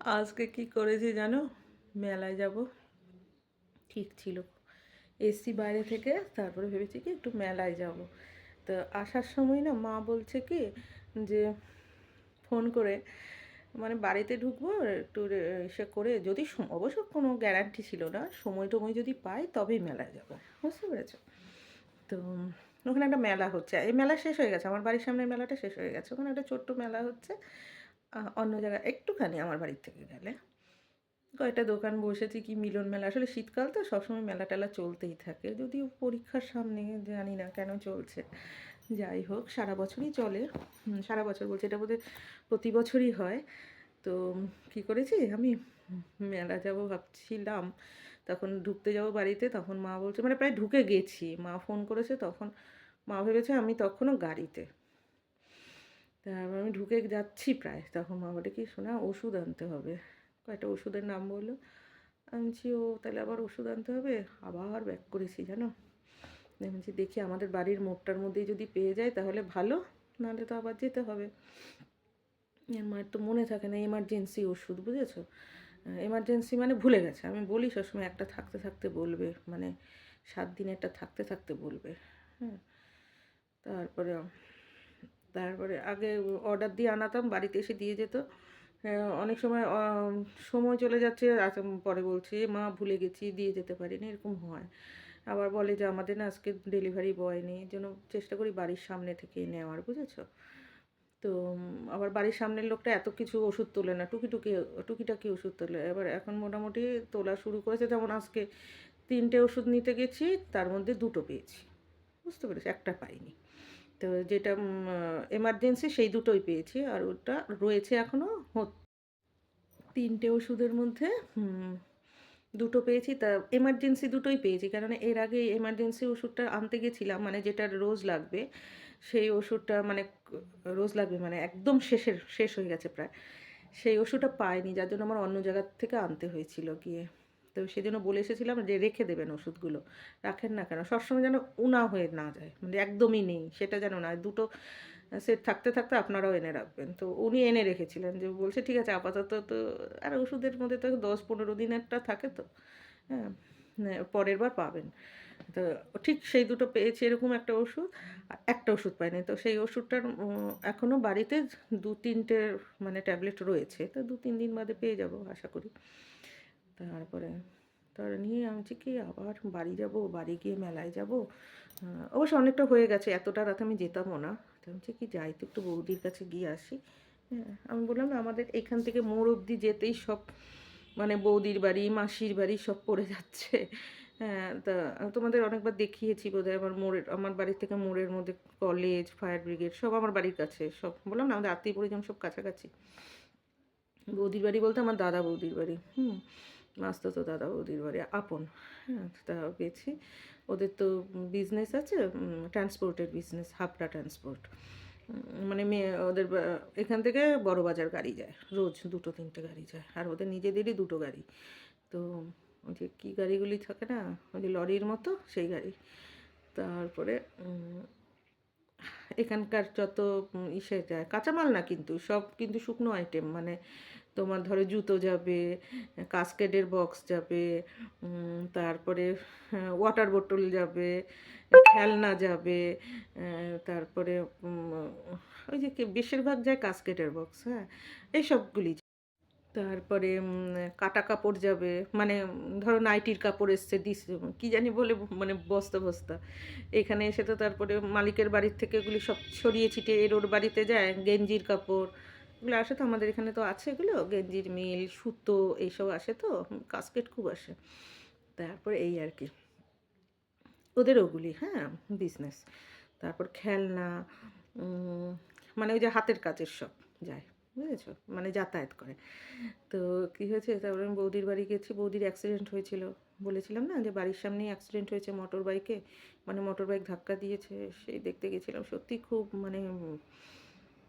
আজকে কি করেছি জানো? মেলায় যাব। ঠিক ছিল। এসছি বাইরে থেকে, তারপরে ভেবেছি কি একটু মেলায় যাব। তো আসার সময় না মা বলছে কি যে, ফোন করে মানে বাড়িতে ঢুকবো একটু এসে করে যদি অবশ্য কোনো গ্যারান্টি ছিল না, সময় টময় যদি পাই তবেই মেলায় যাব। বুঝতে পেরেছ? তো ওখানে একটা মেলা হচ্ছে। এই মেলা শেষ হয়ে গেছে। আমার বাড়ির সামনের মেলাটা শেষ হয়ে গেছে। ওখানে একটা ছোট্ট মেলা হচ্ছে। অন্য জায়গায় একটুখানি আমার বাড়ির থেকে গেলে। কয়েকটা দোকান বসেছি কি মিলন মেলা। আসলে শীতকাল তো সবসময় মেলা টেলা চলতেই থাকে। যদিও পরীক্ষার সামনে জানি না কেন চলছে। যাই হোক, সারা বছরই চলে। সারা বছর বলছে এটা বোধহয় প্রতি বছরই হয়। তো কি করেছি? আমি মেলা যাব ভাবছিলাম। তখন ঢুকতে যাব বাড়িতে, তখন মা বলছে মানে প্রায় ঢুকে গেছি। মা ফোন করেছে, তখন মা ভেবেছে আমি তখনও গাড়িতে। তারপর আমি ঢুকে যাচ্ছি প্রায়। তখন মা বলে, কি শোনা ওষুধ আনতে হবে। কয়েকটা ওষুধের নাম বলল। বলছি ও তাহলে আবার ওষুধ আনতে হবে? আবার ব্যাক করেছি, জানো? বলছি, দেখি আমাদের বাড়ির মোড়টার মধ্যেই যদি পেয়ে যায় তাহলে ভালো, নাহলে তো আবার যেতে হবে। মায়ের তো মনে থাকে না এমার্জেন্সি ওষুধ, বুঝেছ? এমার্জেন্সি মানে ভুলে গেছে। আমি বলি সবসময়, একটা থাকতে থাকতে বলবে মানে সাত দিন একটা থাকতে থাকতে বলবে। হ্যাঁ তারপরে তারপরে আগে অর্ডার দিয়ে আনাতাম বাড়িতে এসে দিয়ে যেত। হ্যাঁ, অনেক সময় সময় চলে যাচ্ছে পরে বলছে মা ভুলে গেছি দিয়ে যেতে পারিনি। এরকম হয়। আবার বলে যে আমাদের না আজকে ডেলিভারি বয় নেই। জন্য চেষ্টা করি বাড়ির সামনে থেকে নেওয়ার বুঝেছ? তো আবার বাড়ির সামনের লোকটা এত কিছু ওষুধ তোলে না টুকি টুকি টুকিটাকি ওষুধ তোলে। এবার এখন মোটামুটি তোলা শুরু করেছে যেমন আজকে তিনটে ওষুধ নিতে গেছি তার মধ্যে দুটো পেয়েছি। বুঝতে পেরেছি? একটা পাইনি। তো যেটা এমার্জেন্সি সেই দুটোই পেয়েছি। আর ওটা রয়েছে এখনও তিনটে ওষুধের মধ্যে দুটো পেয়েছি। তা এমার্জেন্সি দুটোই পেয়েছি। কারণ এর আগে এমার্জেন্সি ওষুধটা আনতে গেছিলাম মানে যেটা রোজ লাগবে, সেই ওষুধটা মানে রোজ লাগবে মানে একদম শেষের, শেষ হয়ে গেছে প্রায়। সেই ওষুধটা পাইনি, যার জন্য আমার অন্য জায়গার থেকে আনতে হয়েছিল গিয়ে। তো সেজন্য বলে এসেছিলাম যে রেখে দেবেন ওষুধগুলো। রাখেন না কেন? সবসময় যেন উনা হয়ে না যায়। মানে একদমই নেই। সেটা যেন না দুটো সেট থাকতে থাকতে আপনারাও এনে রাখবেন। তো উনি এনে রেখেছিলেন যে বলছে, ঠিক আছে, আপাতত তো আর ওষুধের মধ্যে তো দশ পনেরো দিনেরটা থাকে তো। হ্যাঁ পরের বার পাবেন। তো ঠিক সেই দুটো পেয়েছি এরকম একটা ওষুধ। একটা ওষুধ পাইনি। তো সেই ওষুধটার এখনও বাড়িতে দু তিনটে মানে ট্যাবলেট রয়েছে। তো দু তিন দিন বাদে পেয়ে যাব আশা করি। তারপরে তার নিয়ে আমি কি আবার বাড়ি যাব, বাড়ি গিয়ে মেলায় যাব। অবশ্য অনেকটা হয়ে গেছে, এতটা রাত আমি যেতামও না। তো আমি কি যাই, তো একটু বৌদির কাছে গিয়ে আসি। হ্যাঁ আমি বললাম, না, আমাদের এখান থেকে মোড় অবধি যেতেই সব মানে বৌদির বাড়ি, মাসির বাড়ি সব পড়ে যাচ্ছে। হ্যাঁ তা তোমাদের অনেকবার দেখিয়েছি বোধহয়, আমার মোড়ের, আমার বাড়ি থেকে মোড়ের মধ্যে কলেজ ফায়ার ব্রিগেড সব আমার বাড়ির কাছে। সব বললাম, না, আমাদের আত্মীয় পরিজন সব কাছাকাছি। বৌদির বাড়ি বলতে আমার দাদা বৌদির বাড়ি। হুম মাস্তো দাদা বৌদির বাড়ি, আপন হ্যাঁ তা গেছি। ওদের তো বিজনেস আছে ট্রান্সপোর্টের বিজনেস হাবড়া ট্রান্সপোর্ট মানে মেয়ে, ওদের এখান থেকে বড় বাজার গাড়ি যায়, রোজ দুটো তিনটে গাড়ি যায়, আর ওদের নিজেদেরই দুটো গাড়ি। তো ওই যে কী গাড়িগুলি থাকে না, ওই যে লরির মতো, সেই গাড়ি। তারপরে এখানকার যত ইসে যায় কাঁচামাল না কিন্তু, সব কিন্তু শুকনো আইটেম মানে তোমার ধরো জুতো যাবে কাস্কেডের বক্স যাবে তারপরে ওয়াটার বোটল যাবে, খেলনা যাবে তারপরে ওই যে বেশিরভাগ যায় কাস্কেটের বক্স হ্যাঁ এইসবগুলি তারপরে কাটা কাপড় যাবে মানে ধরো নাইটির কাপড় এসছে, দিস, কি জানি বলে মানে বস্তা বস্তা। এখানে এসে তো তারপরে মালিকের বাড়ির থেকে এগুলি সব ছড়িয়ে ছিটিয়ে এর ওর বাড়িতে যায়, গেঞ্জির কাপড় এগুলো আসে তো, আমাদের এখানে তো আছে এগুলো, গেঞ্জির মিল, সুতো এইসব আসে তো কাস্কেট খুব আসে। তারপরে এই আর কি। ওদের ওগুলি হ্যাঁ বিজনেস তারপর খেলনা মানে ওই যে হাতের কাজের সব যায়, বুঝেছ? মানে যাতায়াত করে। তো কী হয়েছে, তারপরে আমি বৌদির বাড়ি গেছি, বৌদির অ্যাক্সিডেন্ট হয়েছিল। বলেছিলাম না যে বাড়ির সামনেই অ্যাক্সিডেন্ট হয়েছে মোটর বাইকে মানে মোটর বাইক ধাক্কা দিয়েছে, সেই দেখতে গেছিলাম। সত্যি খুব মানে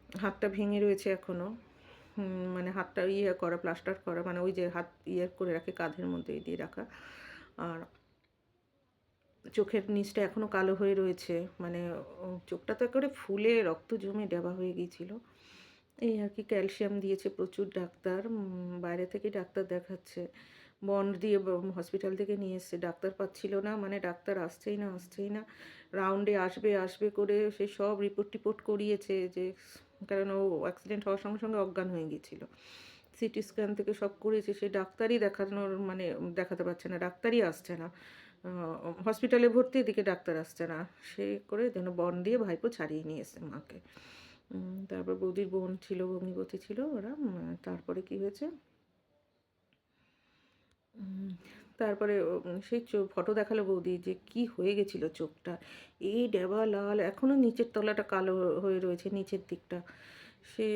হাতটা ভেঙে রয়েছে এখনও মানে হাতটা ইয়ে করা, প্লাস্টার করা মানে ওই যে হাত ইয়ে করে রাখে, কাঁধের মধ্যে দিয়ে রাখা। আর চোখের নিচটা এখনও কালো হয়ে রয়েছে। মানে চোখটা তো একেবারে ফুলে, রক্ত জমে দেওয়া হয়ে গিয়েছিল। এই আর কি, ক্যালসিয়াম দিয়েছে প্রচুর ডাক্তার। বাইরে থেকে ডাক্তার দেখাচ্ছে। বন্ড দিয়ে হসপিটাল থেকে নিয়ে এসছে। ডাক্তার পাচ্ছিল না মানে ডাক্তার আসছেই না আসছেই না। রাউন্ডে আসবে আসবে করে সে সব রিপোর্ট টিপোর্ট করিয়েছে যে কারণ ও অ্যাক্সিডেন্ট হওয়ার সঙ্গে সঙ্গে অজ্ঞান হয়ে গিয়েছিল। সিটি স্ক্যান থেকে সব করেছে, সে ডাক্তারই দেখানোর মানে দেখাতে পারছে না, ডাক্তারই আসছে না। হসপিটালে ভর্তি এদিকে ডাক্তার আসছে না। সে করে যেন বন দিয়ে ভাইপো ছাড়িয়ে নিয়ে মাকে। তারপর বৌদির বোন ছিল, ভগ্নিপতি ছিল ওরা। তারপরে কি হয়েছে? তারপরে সেই ফটো দেখাল বৌদি যে কি হয়ে গেছিল চোখটা। এই ডেবা লাল, এখনও নিচের তলাটা কালো হয়ে রয়েছে, নিচের দিকটা। সে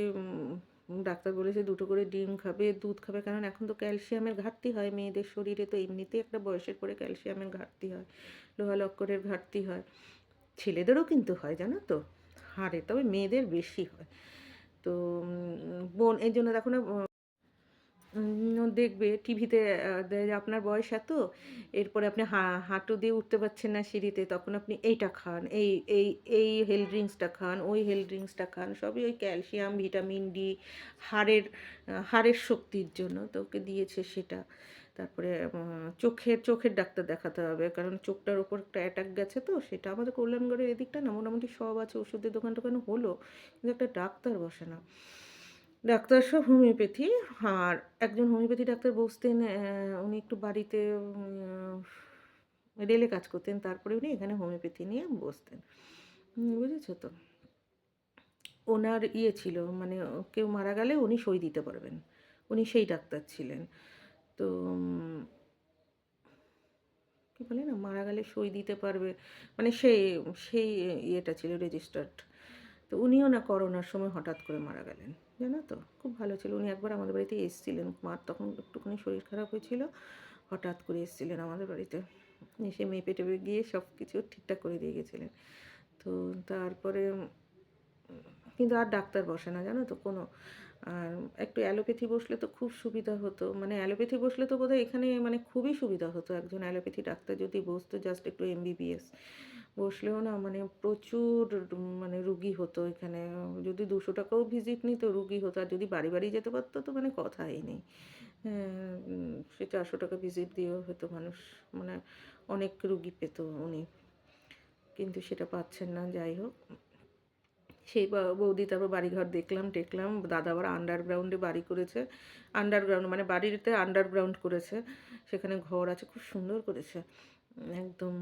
ডাক্তার বলেছে দুটো করে ডিম খাবে, দুধ খাবে, কারণ এখন তো ক্যালসিয়ামের ঘাটতি হয় মেয়েদের শরীরে, তো এমনিতেই একটা বয়সের পরে ক্যালসিয়ামের ঘাটতি হয়, লোহা লক্করের ঘাটতি হয়। ছেলেদেরও কিন্তু হয়, জানো তো? হাড়ে তবে মেয়েদের বেশি হয়। তো বোন এই জন্য দেখো না দেখবে টিভিতে আপনার বয়স এত, এরপরে আপনি হাঁটু দিয়ে উঠতে পারছেন না সিঁড়িতে, তখন আপনি এইটা খান, এই এই এই হেলথ ড্রিঙ্কসটা খান, ওই হেলথ ড্রিঙ্কসটা খান, সবই ওই ক্যালসিয়াম ভিটামিন ডি হাড়ের হাড়ের শক্তির জন্য তো ওকে দিয়েছে সেটা। তারপরে চোখের চোখের ডাক্তার দেখাতে হবে, কারণ চোখটার ওপর একটা অ্যাটাক গেছে তো, সেটা আমাদের কল্যাণগড়ের এদিকটা না, মোটামুটি সব আছে, ওষুধের দোকান টোকান হলো, কিন্তু একটা ডাক্তার বসে না। ডাক্তার সব হোমিওপ্যাথি। আর একজন হোমিওপ্যাথি ডাক্তার বসতেন উনি একটু বাড়িতে রেলে কাজ করতেন, তারপরে উনি এখানে হোমিওপ্যাথি নিয়ে বসতেন। বুঝেছ তো? ওনার ইয়ে ছিল মানে কেউ মারা গেলে উনি সই দিতে পারবেন। উনি সেই ডাক্তার ছিলেন। তো কি বলে না, মারা গেলে সই দিতে পারবে মানে সেই সেই ইয়েটা ছিল, রেজিস্টার্ড। তো উনিও না করোনার সময় হঠাৎ করে মারা গেলেন। জানো তো? খুব ভালো ছিল। উনি একবার আমাদের বাড়িতে এসেছিলেন। মার তখন একটুখানি শরীর খারাপ হয়েছিল। হঠাৎ করে এসেছিলেন আমাদের বাড়িতে। এসে মেপে টেপে গিয়ে সব কিছু ঠিকঠাক করে দিয়ে গেছিলেন। তো তারপরে কিন্তু আর ডাক্তার বসে না, জানো তো? কোনো আর একটু অ্যালোপ্যাথি বসলে তো খুব সুবিধা হতো। মানে অ্যালোপ্যাথি বসলে তো বোধহয় এখানে মানে খুবই সুবিধা হতো। একজন অ্যালোপ্যাথি ডাক্তার যদি বসতো জাস্ট একটু এমবিবিএস বসলেও না মানে প্রচুর মানে রুগী হতো এখানে। যদি দুশো টাকাও ভিজিট নিত রুগী হতো আর যদি বাড়ি বাড়ি যেতে পারতো তো মানে কথাই নেই। হ্যাঁ, সে চারশো টাকা ভিজিট দিয়েও হয়তো মানুষ মানে অনেক রুগী পেত উনি। কিন্তু সেটা পাচ্ছেন না যাই হোক। সেই বৌদি তারপর বাড়িঘর দেখলাম টেকলাম। দাদা আবার আন্ডারগ্রাউন্ডে বাড়ি করেছে। আন্ডারগ্রাউন্ড মানে বাড়িতে আন্ডারগ্রাউন্ড করেছে। সেখানে ঘর আছে খুব সুন্দর করেছে। একদম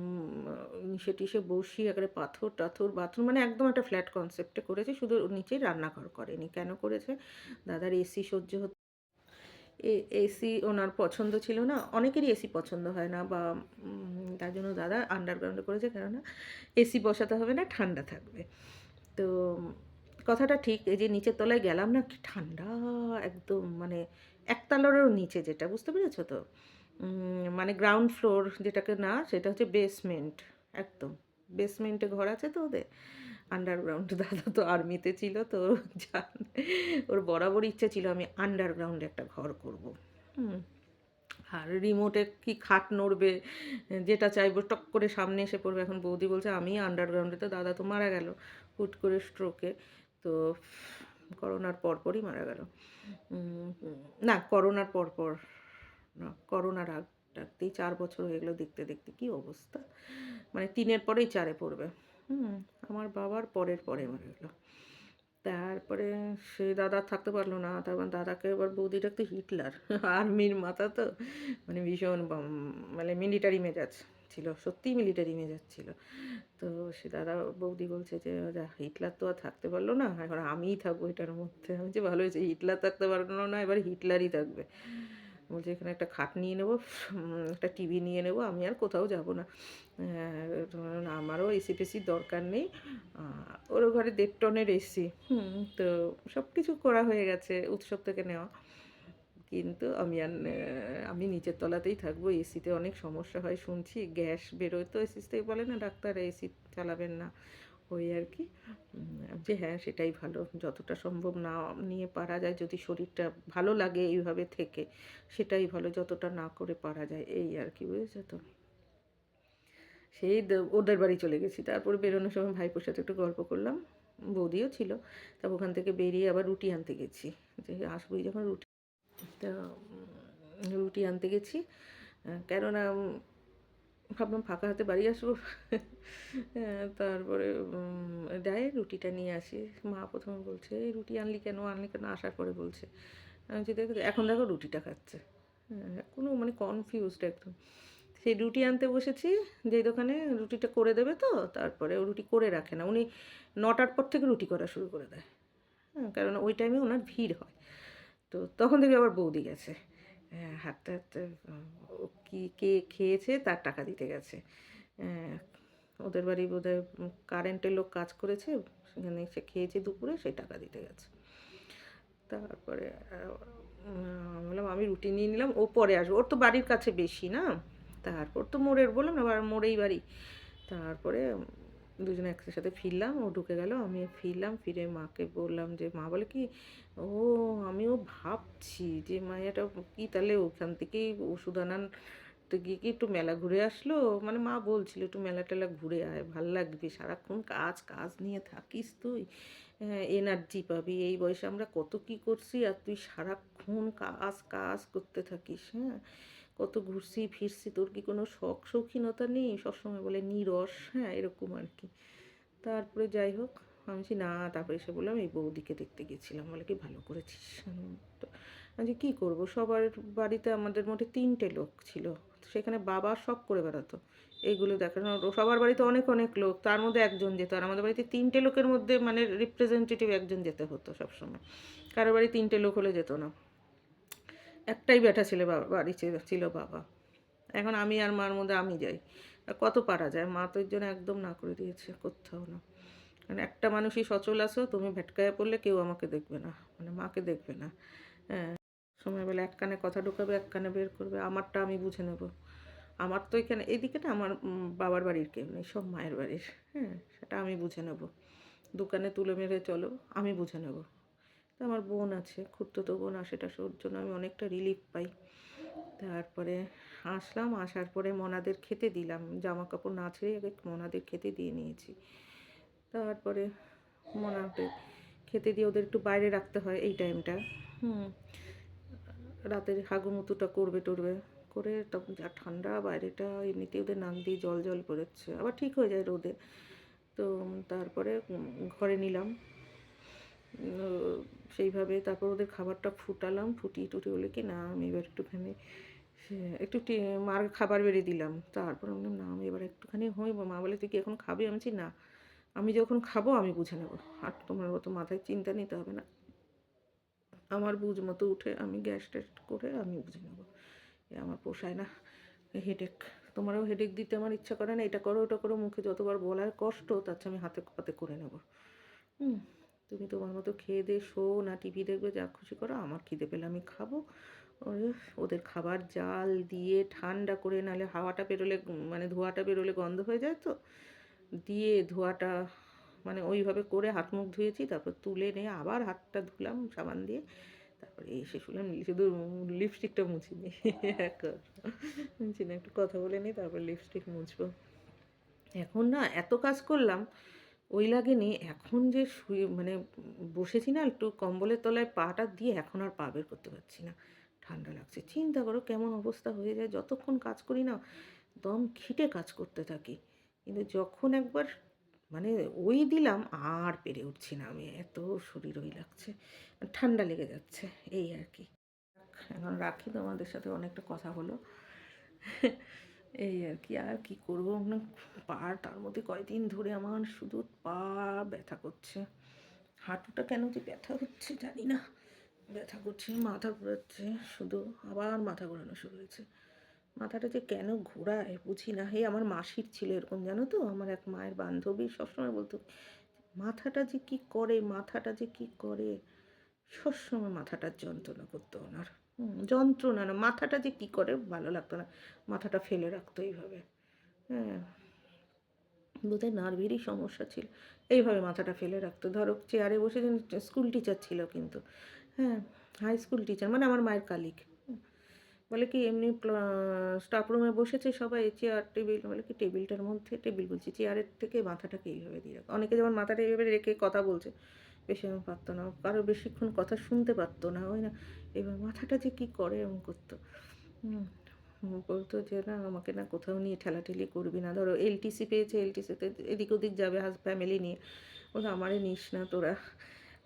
নিচে টিসে বসি একেবারে পাথর টাথর বাথরুম মানে একদম একটা ফ্ল্যাট কনসেপ্টে করেছে, শুধু নিচেই রান্নাঘর করেনি। কেন করেছে? দাদার এসি সহ্য হতো এসি ওনার পছন্দ ছিল না, অনেকেরই এসি পছন্দ হয় না, বা তার জন্য দাদা আন্ডারগ্রাউন্ডে করেছে, কেননা এসি বসাতে হবে না, ঠান্ডা থাকবে। তো, কথাটা ঠিক, এই যে নিচের তলায় গেলাম না, কি ঠান্ডা, একদম মানে একতলারও নিচে যেটা, বুঝতে পেরেছ তো? মানে গ্রাউন্ড ফ্লোর যেটাকে না, সেটা হচ্ছে বেসমেন্ট একদম। বেসমেন্টে ঘর আছে তো ওদের। আন্ডারগ্রাউন্ড দাদা তো আর্মিতে ছিল তো জান ওর বরাবর ইচ্ছা ছিল আমি আন্ডারগ্রাউন্ডে একটা ঘর করব। আর রিমোটে কি খাট নড়বে, যেটা চাইব, টক করে সামনে এসে পড়বে। এখন বৌদি বলছে, আমি আন্ডারগ্রাউন্ডে তো দাদা তো মারা গেল। হুট করে স্ট্রোকে তো করোনার পরপরই মারা গেল। না, করোনার পরপর। করোনার আগ ডাকতেই চার বছর হয়ে গেলো দেখতে দেখতে, কি অবস্থা? মানে তিনের পরেই চারে পড়বে। হুম, আমার বাবার পরের পরে মারা গেলো তারপরে সে দাদা থাকতে পারল না, তারপর দাদাকে এবার বৌদি ডাকতে হিটলার, আর্মির মাথা তো মানে ভীষণ মানে মিলিটারি মেজাজ ছিল, সত্যিই মিলিটারি মেজাজ ছিল। তো সে দাদা, বৌদি বলছে যে হিটলার তো আর থাকতে পারল না, এখন আমিই থাকব এটার মধ্যে। আমি যে ভালো হয়েছে, হিটলার থাকতে পারল না, এবার হিটলারই থাকবে। বলছে, এখানে একটা খাট নিয়ে নেব একটা টিভি নিয়ে নেব, আমি আর কোথাও যাব না। ধরুন আমারও এসি টেসির দরকার নেই। ওর ঘরে দেড় টনের এসি। তো সব কিছু করা হয়ে গেছে, উৎসব থেকে নেওয়া। কিন্তু আমি আর আমি নিচের তলাতেই থাকব, এসিতে অনেক সমস্যা হয়, শুনছি গ্যাস বেরোয়। তো এসি থেকে বলে, না, ডাক্তার, এসি চালাবেন না। ওই আর কি যে হ্যাঁ সেটাই ভালো। যতটা সম্ভব না নিয়ে পারা যায়, যদি শরীরটা ভালো লাগে এইভাবে থেকে, সেটাই ভালো। যতটা না করে পারা যায়, এই আর কি বুঝেছ তো? সেই ওদের বাড়ি চলে গেছি। তারপরে বেরোনোর সময় ভাইপোর সাথে একটু গল্প করলাম। বৌদিও ছিল। তারপর ওখান থেকে বেরিয়ে আবার রুটি আনতে গেছি। যে আসবোই যখন রুটি, তা রুটি আনতে গেছি। কেননা ভাবলাম ফাঁকা হাতে বাড়ি আসব। তারপরে ডায়ে রুটিটা নিয়ে আসি। মা প্রথমে বলছে এই রুটি আনলি কেন? আনলি কেন? আসার পরে বলছে আমি বলছি, দেখো এখন দেখো রুটিটা খাচ্ছে। কোনো মানে কনফিউজড একদম। সেই রুটি আনতে বসেছি যেই দোকানে রুটিটা করে দেবে তো তারপরে ও রুটি করে রাখে না। উনি নটার পর থেকে রুটি করা শুরু করে দেয়। হ্যাঁ কারণ ওই টাইমে ওনার ভিড় হয়। তো তখন থেকে আবার বৌদি গেছে। হাঁটতে হাঁটতে কি, কে খেয়েছে তার টাকা দিতে গেছে। ওদের বাড়ি বোধহয় কারেন্টের লোক কাজ করেছে, সেখানে সে খেয়েছে দুপুরে, সেই টাকা দিতে গেছে। তারপরে বললাম, আমি রুটি নিয়ে নিলাম, ও পরে আসবে। ওর তো বাড়ির কাছে বেশি না। তারপর তো মোড়ের, বললাম না আবার মোড়েই বাড়ি। তারপরে দুজনে একসাথে ফিরলাম, ও ঢুকে গেল, আমি ফিরলাম, ফিরে মাকে বললাম যে, মা বলে কি, ও আমিও ভাবছি যে, মায়াটা কি তাহলে ওখান থেকেই ওষুধ আনান তো গিয়ে কি একটু মেলা ঘুরে আসলো? মানে মা বলছিল, একটু মেলা টেলা ঘুরে আয়, ভালো লাগবে, সারাক্ষণ কাজ কাজ নিয়ে থাকিস তুই এনার্জি পাবি, এই বয়সে আমরা কত কি করছি, আর তুই সারাক্ষণ কাজ কাজ করতে থাকিস হ্যাঁ? কত ঘুরছি, ফিরছি, তোর কি কোনো শখ শৌখিনতা নেই? সবসময় বলে নিরস হ্যাঁ এরকম আর কি। তারপরে যাই হোক, আমি বলছি, না, তারপরে এসে বললাম, এই বৌদিকে দেখতে গেছিলাম। বলে, কি ভালো করেছিস। আমি কী করব? সবার বাড়িতে আমাদের মোটে তিনটে লোক ছিল। সেখানে বাবা সব করে বেড়াতো। এইগুলো দেখানো, সবার বাড়িতে অনেক অনেক লোক। তার মধ্যে একজন যেত। আর আমাদের বাড়িতে তিনটে লোকের মধ্যে মানে রিপ্রেজেন্টেটিভ একজন যেতে হতো সবসময়। কারও বাড়ি তিনটে লোক হলে যেত না। একটাই ব্যাটা ছেলে বাবা, বাড়ি ছিল- বাবা। এখন আমি আর মার মধ্যে আমি যাই। কত পারা যায়? মা তো এর জন্য একদম না করে দিয়েছে, কোথাও না। মানে একটা মানুষই সচল আসো তুমি ভেটকায় পড়লে কেউ আমাকে দেখবে না মানে মাকে দেখবে না। হ্যাঁ সময়বেলা এক কানে কথা ঢোকাবে এক কানে বের করবে, আমারটা আমি বুঝে নেব। আমার তো এখানে, এদিকে না আমার বাবার বাড়ির কেউ নেই, সব মায়ের বাড়ির। হ্যাঁ সেটা আমি বুঝে নেব। দোকানে তুলে মেরে চলো, আমি বুঝে নেব। তো আমার বোন আছে, খুঁড়তো বোন আসেটা ওর জন্য আমি অনেকটা রিলিফ পাই। তারপরে আসলাম, আসার পরে মনাদের খেতে দিলাম। জামা কাপড় না ছেড়ে আগে মনাদের খেতে দিয়ে নিয়েছি। তারপরে মনাকে খেতে দিয়ে ওদের একটু বাইরে রাখতে হয় এই টাইমটা হুম, রাতের হাগুমুতুটা করবে টরবে। করে তখন যা ঠান্ডা, বাইরেটা এমনিতে ওদের নাক দিয়ে জল জল পড়েছে আবার ঠিক হয়ে যায় রোদে। তো তারপরে ঘরে নিলাম। সেইভাবে তারপর ওদের খাবারটা ফুটালাম, ফুটিয়ে টুটিয়ে বলে কি না আমি এবার একটুখানি সে- একটু মার খাবার বেড়ে দিলাম। তারপর আমি না আমি এবার একটুখানি হই মা বলে, তুই কি এখন খাবি? আমি না, আমি যখন খাব আমি বুঝে নেব। আর তোমার মতো মাথায় চিন্তা নিতে হবে না। আমার বুঝ মতো উঠে আমি গ্যাস টেস্ট করে আমি বুঝে নেব। এ আমার পোষায় না হেডেক তোমারও হেডেক দিতে আমার ইচ্ছা করে না, এটা করো, ওটা করো, মুখে যতবার বলার কষ্ট, তার চেয়ে আমি হাতে হাতে করে নেব। হুম। তুমি তোমার মতো খেয়ে দিয়ে শো, না টিভি দেখবে, যা খুশি করো, আমার খিদে পেলে আমি খাব। ওদের খাবার জাল দিয়ে ঠান্ডা করে নাহলে হাওয়াটা বেরোলে মানে ধোঁয়াটা বেরোলে গন্ধ হয়ে যায় তো? দিয়ে ধোঁয়াটা মানে ওইভাবে করে হাত মুখ ধুয়েছি, তারপর তুলে নিয়ে আবার হাতটা ধুলাম সাবান দিয়ে। তারপরে এসে শুনলাম শুধু লিপস্টিকটা মুছিনি মুছি না। একটু কথা বলে নিই, তারপর লিপস্টিক মুছবো। এখন না, এত কাজ করলাম ওই লাগেনি, এখন যে শুয়ে মানে বসেছি না একটু কম্বলের তলায় পাটা দিয়ে এখন আর পা বের করতে পারছি না। ঠান্ডা লাগছে। চিন্তা করো কেমন অবস্থা হয়ে যায়, যতক্ষণ কাজ করি না, দম খিটে কাজ করতে থাকি। কিন্তু যখন একবার মানে ওই দিলাম, আর পেরে উঠছি না আমি, এত শরীর ওই লাগছে। ঠান্ডা লেগে যাচ্ছে, এই আর কি। এখন রাখি তোমাদের সাথে, অনেকটা কথা হলো। এই আর কি আর কি করব? না পা তার মধ্যে কয়দিন ধরে আমার শুধু পা ব্যথা করছে। হাঁটুটা কেন যে ব্যথা হচ্ছে জানি না। ব্যথা করছে, মাথা ঘোরাচ্ছে, শুধু আবার মাথা ঘোরানো শুরু হয়েছে। মাথাটা যে কেন ঘোরায় বুঝি না। হে, আমার মাসির ছিল এরকম, জানো তো? আমার এক মায়ের বান্ধবী সবসময় বলতো, মাথাটা যে কি করে, মাথাটা যে কি করে? সবসময় মাথাটার যন্ত্রণা করতো ওনার। যন্ত্রণা না, মাথাটা যে কি করে ভালো লাগতো না, মাথাটা ফেলে রাখতো এইভাবে। হ্যাঁ বোধহয় নার্ভেরই সমস্যা ছিল, এইভাবে মাথাটা ফেলে রাখতো। ধরো চেয়ারে বসে স্কুল টিচার ছিল কিন্তু হ্যাঁ হাই স্কুল টিচার মানে আমার মায়ের কালিক বলে কি এমনি স্টাফ রুমে বসেছে সবাই চেয়ার টেবিল বলে কি টেবিলটার মধ্যে টেবিল বলছি চেয়ারের থেকে মাথাটাকে এইভাবে দিয়ে রাখো। অনেকে যেমন মাথাটা এইভাবে রেখে কথা বলছে বেশি পারতো না, কারও বেশিক্ষণ কথা শুনতে পারতো না, ওই না, এবার মাথাটা যে কী করে এমন করতো। বলতো যে, না, আমাকে না কোথাও নিয়ে ঠেলাঠেলি করবি না। ধরো এলটিসি পেয়েছে এলটিসিতে এদিক ওদিক যাবে হাজ ফ্যামিলি নিয়ে। বলে আমারে নিস না তোরা।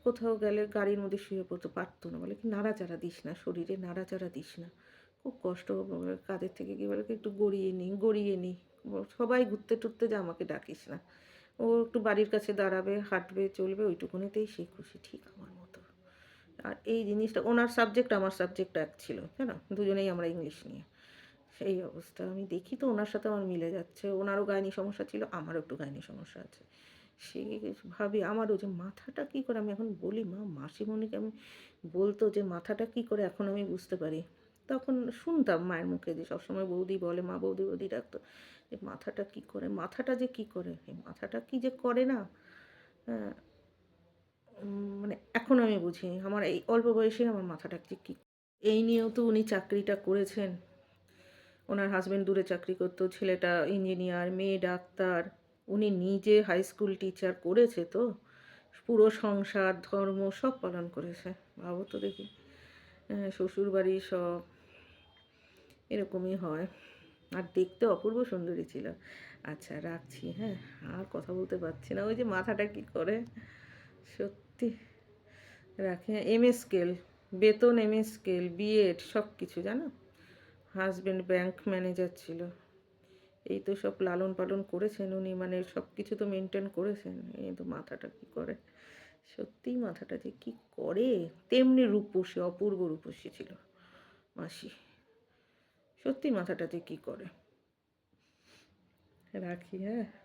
কোথাও গেলে গাড়ির মধ্যে শুয়ে পড়তে পারতো না। বলে, কি নাড়াচাড়া দিস না, শরীরে নাড়াচাড়া দিস না। খুব কষ্ট কাদের থেকে কি বলে, একটু গড়িয়ে নিই গড়িয়ে নিই সবাই ঘুরতে টুরতে যা, আমাকে ডাকিস না। ও একটু বাড়ির কাছে দাঁড়াবে, হাঁটবে, চলবে, ওইটুকুনিতেই সে খুশি, ঠিক আমার মতো। আর এই জিনিসটা, ওনার সাবজেক্ট আমার সাবজেক্ট এক ছিল জানো দুজনেই আমরা ইংলিশ নিয়ে। সেই অবস্থা, আমি দেখি তো ওনার সাথে আমার মিলে যাচ্ছে, ওনারও গায়নি সমস্যা ছিল, আমারও একটু গায়নি সমস্যা আছে। সে ভাবি আমারও যে মাথাটা কী করে, আমি এখন বলি মা, মাসিমণিকে আমি বলতো যে মাথাটা কী করে, এখন আমি বুঝতে পারি। তখন শুনতাম মায়ের মুখে যে সবসময় বৌদি বলে মা বৌদি বৌদি ডাকতো যে মাথাটা কী করে মাথাটা যে কী করে মাথাটা কি যে করে না? হ্যাঁ, মানে এখন আমি বুঝি আমার এই অল্প বয়সে আমার মাথাটা যে কী এই নিয়েও তো উনি চাকরিটা করেছেন। ওনার হাজবেন্ড দূরে চাকরি করতো ছেলেটা ইঞ্জিনিয়ার মেয়ে ডাক্তার। উনি নিজে হাই স্কুল টিচার করেছে তো। পুরো সংসার ধর্ম সব পালন করেছে। ভাবো তো দেখি। শ্বশুর বাড়ি সব এরকমই হয়। আর দেখতে অপূর্ব সুন্দরী ছিল। আচ্ছা রাখছি হ্যাঁ আর কথা বলতে পারছি না। ওই যে মাথাটা কি করে? সত্যি। রাখি এম এ স্কেল বেতন এম এ স্কেল বিএড সব কিছু, জানো? হাজব্যান্ড ব্যাংক ম্যানেজার ছিল। এই তো সব লালন পালন করেছেন উনি মানে সব কিছু তো মেনটেন করেছেন। এই তো মাথাটা কি করে? সত্যিই মাথাটা যে কি করে? তেমনি রূপসী, অপূর্ব রূপসী ছিল মাসি। সত্যি মাথাটা যে কি করে? রাখি হ্যাঁ?